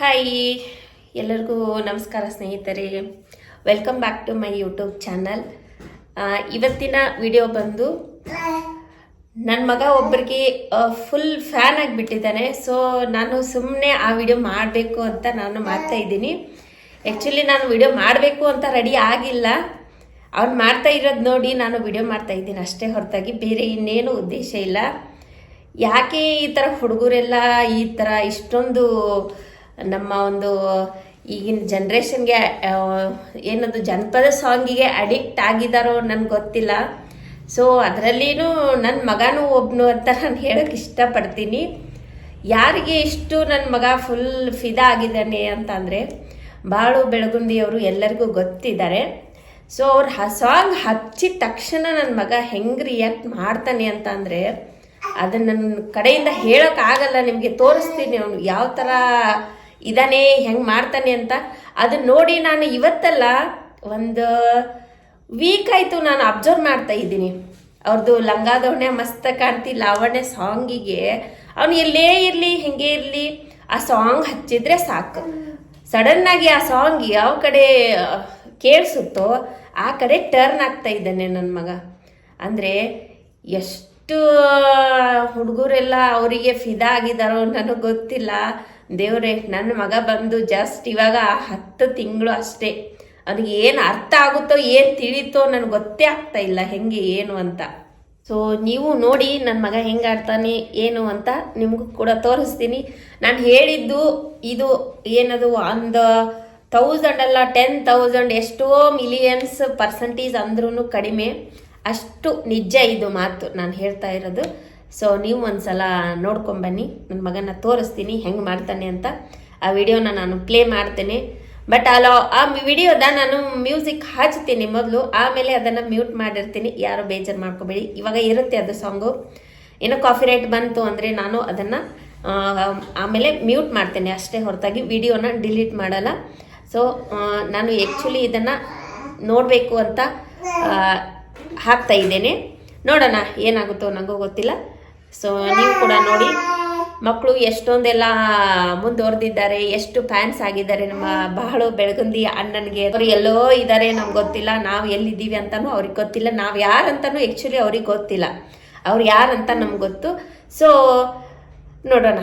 Hi ಎಲ್ಲರಿಗೂ ನಮಸ್ಕಾರ ಸ್ನೇಹಿತರೆ. Welcome back to my YouTube channel ಇವತ್ತಿನ ವಿಡಿಯೋ ಬಂದು ನನ್ನ ಮಗ ಒಬ್ಬರಿಗೆ ಫುಲ್ ಫ್ಯಾನ್ ಆಗಿಬಿಟ್ಟಿದ್ದಾನೆ. ಸೊ ನಾನು ಸುಮ್ಮನೆ ಆ ವಿಡಿಯೋ ಮಾಡಬೇಕು ಅಂತ ನಾನು ಮಾಡ್ತಾ ಇದ್ದೀನಿ. ಆ್ಯಕ್ಚುಲಿ ನಾನು ವಿಡಿಯೋ ಮಾಡಬೇಕು ಅಂತ ರೆಡಿ ಆಗಿಲ್ಲ. ಅವ್ನು ಮಾಡ್ತಾ ಇರೋದು ನೋಡಿ ನಾನು ವಿಡಿಯೋ ಮಾಡ್ತಾ ಇದ್ದೀನಿ. ಅಷ್ಟೇ ಹೊರತಾಗಿ ಬೇರೆ ಇನ್ನೇನು ಉದ್ದೇಶ ಇಲ್ಲ. ಯಾಕೆ ಈ ಥರ ಹುಡುಗರೆಲ್ಲ ಈ ಥರ ಇಷ್ಟೊಂದು ನಮ್ಮ ಒಂದು ಈಗಿನ ಜನ್ರೇಷನ್ಗೆ ಏನದು ಜನಪದ ಸಾಂಗಿಗೆ ಅಡಿಕ್ಟ್ ಆಗಿದ್ದಾರೋ ನನಗೆ ಗೊತ್ತಿಲ್ಲ. ಸೊ ಅದರಲ್ಲಿನೂ ನನ್ನ ಮಗನೂ ಒಬ್ಬನು ಅಂತ ನಾನು ಹೇಳೋಕ್ಕೆ ಇಷ್ಟಪಡ್ತೀನಿ. ಯಾರಿಗೆ ಇಷ್ಟು ನನ್ನ ಮಗ ಫುಲ್ ಫಿದಾ ಆಗಿದ್ದಾನೆ ಅಂತಂದರೆ, ಬಾಳು ಬೆಳಗುಂದಿಯವರು ಎಲ್ಲರಿಗೂ ಗೊತ್ತಿದ್ದಾರೆ. ಸೊ ಅವ್ರು ಆ ಸಾಂಗ್ ಹಚ್ಚಿದ ತಕ್ಷಣ ನನ್ನ ಮಗ ಹೆಂಗೆ ರಿಯಾಕ್ಟ್ ಮಾಡ್ತಾನೆ ಅಂತ ಅಂದರೆ ಅದನ್ನ ನನ್ನ ಕಡೆಯಿಂದ ಹೇಳೋಕ್ಕಾಗಲ್ಲ ನಿಮಗೆ ತೋರಿಸ್ತೀನಿ ಅವನು. ಯಾವ ಥರ ಇದಾನೆ ಹೆಂಗೆ ಮಾಡ್ತಾನೆ ಅಂತ. ಅದನ್ನ ನೋಡಿ ನಾನು ಇವತ್ತಲ್ಲ ಒಂದು ವೀಕ್ ಆಯಿತು ನಾನು ಅಬ್ಸರ್ವ್ ಮಾಡ್ತಾ ಇದ್ದೀನಿ. ಅವ್ರದ್ದು ಲಂಗಾದವಣೆ ಮಸ್ತ್ ಕಾಣ್ತಿ, ಲಾವಣ್ಯ ಸಾಂಗಿಗೆ ಅವನು ಎಲ್ಲೇ ಇರಲಿ, ಹೆಂಗೆ ಇರಲಿ, ಆ ಸಾಂಗ್ ಹಚ್ಚಿದ್ರೆ ಸಾಕು. ಸಡನ್ನಾಗಿ ಆ ಸಾಂಗ್ ಯಾವ ಕಡೆ ಕೇಳಿಸುತ್ತೋ, ಆ ಕಡೆ ಟರ್ನ್ ಆಗ್ತಾ ಇದ್ದಾನೆ ನನ್ನ ಮಗ. ಅಂದರೆ ಎಷ್ಟು ಹುಡುಗರೆಲ್ಲ ಅವರಿಗೆ ಫಿದಾ ಆಗಿದಾರೋ ನನಗೆ ಗೊತ್ತಿಲ್ಲ. ದೇವ್ರೆ ನನ್ನ ಮಗ ಬಂದು ಜಸ್ಟ್ ಇವಾಗ ಹತ್ತು ತಿಂಗಳು ಅಷ್ಟೇ. ಅವನಿಗೆ ಏನು ಅರ್ಥ ಆಗುತ್ತೋ, ಏನು ತಿಳಿತೋ ನನಗೆ ಗೊತ್ತೇ ಆಗ್ತಾ ಇಲ್ಲ, ಹೆಂಗೆ, ಏನು ಅಂತ. ಸೊ ನೀವು ನೋಡಿ ನನ್ನ ಮಗ ಹೆಂಗೆ ಆಡ್ತಾನೆ, ಏನು ಅಂತ ನಿಮಗೂ ಕೂಡ ತೋರಿಸ್ತೀನಿ. ನಾನು ಹೇಳಿದ್ದು ಇದು ಏನದು ಒಂದು ತೌಸಂಡ್ ಅಲ್ಲ ಟೆನ್ ತೌಸಂಡ್ ಎಷ್ಟೋ ಮಿಲಿಯನ್ಸ್ ಪರ್ಸೆಂಟೇಜ್ ಅಂದ್ರೂ ಕಡಿಮೆ. ಅಷ್ಟು ನಿಜ ಇದು ಮಾತು ನಾನು ಹೇಳ್ತಾ ಇರೋದು. ಸೊ ನೀವು ಒಂದ್ಸಲ ನೋಡ್ಕೊಂಬನ್ನಿ ನನ್ನ ಮಗನ ತೋರಿಸ್ತೀನಿ, ಹೆಂಗೆ ಮಾಡ್ತಾನೆ ಅಂತ. ಆ ವಿಡಿಯೋನ ನಾನು ಪ್ಲೇ ಮಾಡ್ತೇನೆ. ಬಟ್ ಅಲ್ಲ ಆ ವಿಡಿಯೋದ ನಾನು ಮ್ಯೂಸಿಕ್ ಹಚ್ತೀನಿ ಮೊದಲು. ಆಮೇಲೆ ಅದನ್ನು ಮ್ಯೂಟ್ ಮಾಡಿರ್ತೀನಿ. ಯಾರು ಬೇಜಾರು ಮಾಡ್ಕೋಬೇಡಿ. ಇವಾಗ ಇರುತ್ತೆ ಅದು ಸಾಂಗು ಏನೋ ಕಾಫಿ ರೇಟ್ ಬಂತು ಅಂದರೆ ನಾನು ಅದನ್ನು ಆಮೇಲೆ ಮ್ಯೂಟ್ ಮಾಡ್ತೇನೆ. ಅಷ್ಟೇ ಹೊರತಾಗಿ ವಿಡಿಯೋನ ಡಿಲೀಟ್ ಮಾಡಲ್ಲ. ಸೊ ನಾನು ಆ್ಯಕ್ಚುಲಿ ಇದನ್ನು ನೋಡಬೇಕು ಅಂತ ಹಾಕ್ತಾ ಇದ್ದೇನೆ. ನೋಡೋಣ, ಏನಾಗುತ್ತೋ ನನಗೂ ಗೊತ್ತಿಲ್ಲ. ಸೊ ನೀವು ಕೂಡ ನೋಡಿ ಮಕ್ಕಳು ಎಷ್ಟೊಂದೆಲ್ಲ ಮುಂದುವರೆದಿದ್ದಾರೆ, ಎಷ್ಟು ಫ್ಯಾನ್ಸ್ ಆಗಿದ್ದಾರೆ ನಮ್ಮ ಬಹಳ ಬೆಳಗಂದಿ ಅಣ್ಣನಿಗೆ. ಅವರು ಎಲ್ಲೋ ಇದ್ದಾರೆ ನಮ್ಗೆ ಗೊತ್ತಿಲ್ಲ, ನಾವು ಎಲ್ಲಿದ್ದೀವಿ ಅಂತಲೂ ಅವ್ರಿಗೆ ಗೊತ್ತಿಲ್ಲ, ನಾವು ಯಾರಂತನೂ ಆ್ಯಕ್ಚುಲಿ ಅವ್ರಿಗೆ ಗೊತ್ತಿಲ್ಲ. ಅವ್ರು ಯಾರಂತ ನಮ್ಗೆ ಗೊತ್ತು. ಸೊ ನೋಡೋಣ.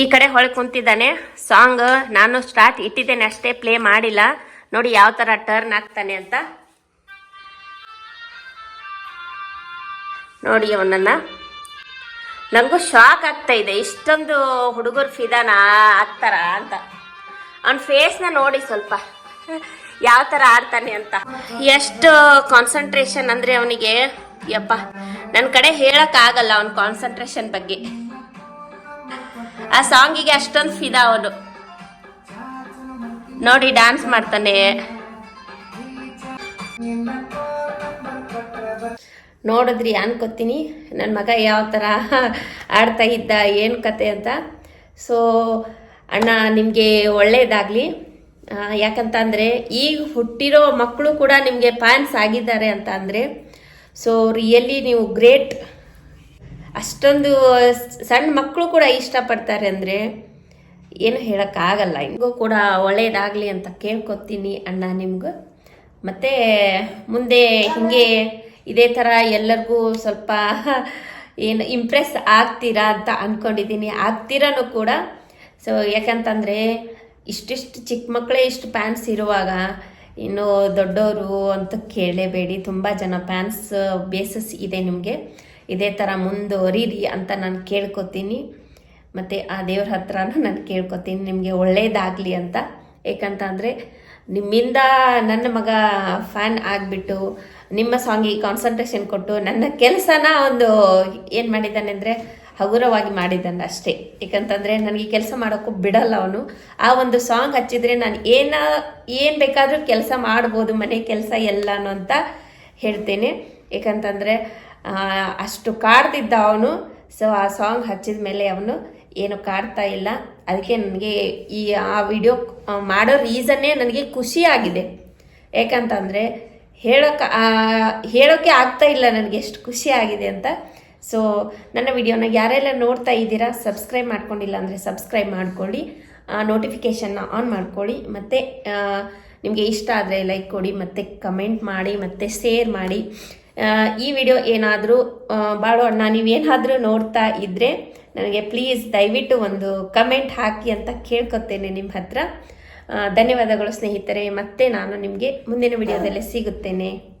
ಈ ಕಡೆ ಹೊಳೆ ಕುಂತಿದ್ದಾನೆ ಸಾಂಗ್ ನಾನು ಸ್ಟಾರ್ಟ್ ಇಟ್ಟಿದ್ದೇನೆ ಅಷ್ಟೇ ಪ್ಲೇ ಮಾಡಿಲ್ಲ. ನೋಡಿ ಯಾವ ಥರ ಟರ್ನ್ ಆಗ್ತಾನೆ ಅಂತ. ನೋಡಿ ಅವನನ್ನ. ನನಗೂ ಶಾಕ್ ಆಗ್ತಾ ಇದೆ. ಇಷ್ಟೊಂದು ಹುಡುಗರು ಫಿದಾನ ಆಗ್ತಾರ ಅಂತ. ಅವನ ಫೇಸ್ನ ನೋಡಿ ಸ್ವಲ್ಪ. ಯಾವ ಥರ ಆಡ್ತಾನೆ ಅಂತ. ಎಷ್ಟು ಕಾನ್ಸಂಟ್ರೇಷನ್ ಅಂದರೆ ಅವನಿಗೆ. ಯಪ್ಪ ನನ್ನ ಕಡೆ ಹೇಳೋಕ್ಕಾಗಲ್ಲ ಅವನ ಕಾನ್ಸಂಟ್ರೇಷನ್ ಬಗ್ಗೆ. ಆ ಸಾಂಗಿಗೆ ಅಷ್ಟೊಂದು ಫಿದಾ ಅವನು. ನೋಡಿ ಡ್ಯಾನ್ಸ್ ಮಾಡ್ತಾನೆ. ನೋಡಿದ್ರಿ ಅನ್ಕೋತೀನಿ. ನನ್ನ ಮಗ ಯಾವ ಥರ ಆಡ್ತಾ ಇದ್ದ, ಏನು ಕತೆ ಅಂತ. ಸೊ ಅಣ್ಣ ನಿಮಗೆ ಒಳ್ಳೆಯದಾಗಲಿ ಯಾಕಂತಂದರೆ ಈಗ ಹುಟ್ಟಿರೋ ಮಕ್ಕಳು ಕೂಡ ನಿಮಗೆ ಫ್ಯಾನ್ಸ್ ಆಗಿದ್ದಾರೆ ಅಂತ ಅಂದರೆ ಸೊ ರಿಯಲಿ ನೀವು ಗ್ರೇಟ್ ಅಷ್ಟೊಂದು ಸಣ್ಣ ಮಕ್ಕಳು ಕೂಡ ಇಷ್ಟಪಡ್ತಾರೆ ಅಂದರೆ ಏನು ಹೇಳೋಕ್ಕಾಗಲ್ಲ. ಹಿಂಗೂ ಕೂಡ ಒಳ್ಳೆಯದಾಗಲಿ ಅಂತ ಕೇಳ್ಕೊತೀನಿ ಅಣ್ಣ ನಿಮ್ಗೆ. ಮತ್ತು ಮುಂದೆ ಹೀಗೆ ಇದೇ ಥರ ಎಲ್ಲರಿಗೂ ಸ್ವಲ್ಪ ಏನು ಇಂಪ್ರೆಸ್ ಆಗ್ತೀರಾ ಅಂತ ಅಂದ್ಕೊಂಡಿದ್ದೀನಿ ಆಗ್ತೀರಾನು ಕೂಡ. ಸೊ ಯಾಕಂತಂದರೆ ಇಷ್ಟಿಷ್ಟು ಚಿಕ್ಕ ಮಕ್ಕಳೇ ಇಷ್ಟು ಪ್ಯಾನ್ಸ್ ಇರುವಾಗ ಇನ್ನು ದೊಡ್ಡವರು ಅಂತ ಕೇಳಲೇಬೇಡಿ ತುಂಬ ಜನ ಪ್ಯಾನ್ಸ್ ಬೇಸಸ್ ಇದೆ ನಿಮಗೆ. ಇದೇ ಥರ ಮುಂದುವರೀರಿ ಅಂತ ನಾನು ಕೇಳ್ಕೊತೀನಿ. ಮತ್ತು ಆ ದೇವ್ರ ಹತ್ರನೂ ನಾನು ಕೇಳ್ಕೊತೀನಿ. ನಿಮಗೆ ಒಳ್ಳೆಯದಾಗಲಿ ಅಂತ. ಏಕಂತ ನಿಮ್ಮಿಂದ ನನ್ನ ಮಗ ಫ್ಯಾನ್ ಆಗಿಬಿಟ್ಟು ನಿಮ್ಮ ಸಾಂಗಿಗೆ ಕಾನ್ಸಂಟ್ರೇಷನ್ ಕೊಟ್ಟು ನನ್ನ ಕೆಲಸನ ಒಂದು ಏನು ಮಾಡಿದ್ದಾನೆ ಅಂದರೆ ಹಗುರವಾಗಿ ಮಾಡಿದ್ದಾನೆ ಅಷ್ಟೇ. ಯಾಕಂತಂದರೆ ನನಗೆ ಕೆಲಸ ಮಾಡೋಕ್ಕೂ ಬಿಡಲ್ಲ ಅವನು. ಆ ಒಂದು ಸಾಂಗ್ ಹಚ್ಚಿದ್ರೆ ನಾನು ಏನ, ಏನು ಬೇಕಾದರೂ ಕೆಲಸ ಮಾಡ್ಬೋದು, ಮನೆ ಕೆಲಸ ಎಲ್ಲಾನು ಅಂತ ಹೇಳ್ತೇನೆ. ಯಾಕಂತಂದರೆ ಅಷ್ಟು ಕಾಡ್ತಿದ್ದ ಅವನು. ಸೊ ಆ ಸಾಂಗ್ ಹಚ್ಚಿದ ಮೇಲೆ ಅವನು ಏನು ಕಾಡ್ತಾ ಇಲ್ಲ. ಅದಕ್ಕೆ ನನಗೆ ಈ, ಆ ವಿಡಿಯೋ ಮಾಡೋ ರೀಸನ್ನೇ ನನಗೆ ಖುಷಿಯಾಗಿದೆ ಯಾಕಂತಂದರೆ ಹೇಳೋಕೆ ಹೇಳೋಕ್ಕೆ ಆಗ್ತಾ ಇಲ್ಲ ನನಗೆ ಎಷ್ಟು ಖುಷಿ ಆಗಿದೆ ಅಂತ. ಸೊ ನನ್ನ ವಿಡಿಯೋನ ಯಾರೆಲ್ಲ ನೋಡ್ತಾ ಇದ್ದೀರಾ ಸಬ್ಸ್ಕ್ರೈಬ್ ಮಾಡ್ಕೊಂಡಿಲ್ಲ ಅಂದರೆ ಸಬ್ಸ್ಕ್ರೈಬ್ ಮಾಡ್ಕೊಳ್ಳಿ. ನೋಟಿಫಿಕೇಷನ್ನ ಆನ್ ಮಾಡ್ಕೊಳ್ಳಿ. ಮತ್ತು ನಿಮಗೆ ಇಷ್ಟ ಆದರೆ ಲೈಕ್ ಕೊಡಿ, ಮತ್ತು ಕಮೆಂಟ್ ಮಾಡಿ, ಮತ್ತು ಶೇರ್ ಮಾಡಿ. ಈ ವಿಡಿಯೋ ಏನಾದರೂ ಬಾಳು ಅಣ್ಣ ನೀವೇನಾದರೂ ನೋಡ್ತಾ ಇದ್ದರೆ ನನಗೆ ಪ್ಲೀಸ್ ದಯವಿಟ್ಟು ಒಂದು ಕಮೆಂಟ್ ಹಾಕಿ ಅಂತ ಕೇಳ್ಕೊತೇನೆ ನಿಮ್ಮ ಹತ್ರ. ಧನ್ಯವಾದಗಳು ಸ್ನೇಹಿತರೆ. ಮತ್ತೆ ನಾನು ನಿಮಗೆ ಮುಂದಿನ ವಿಡಿಯೋದಲ್ಲಿ ಸಿಗುತ್ತೇನೆ.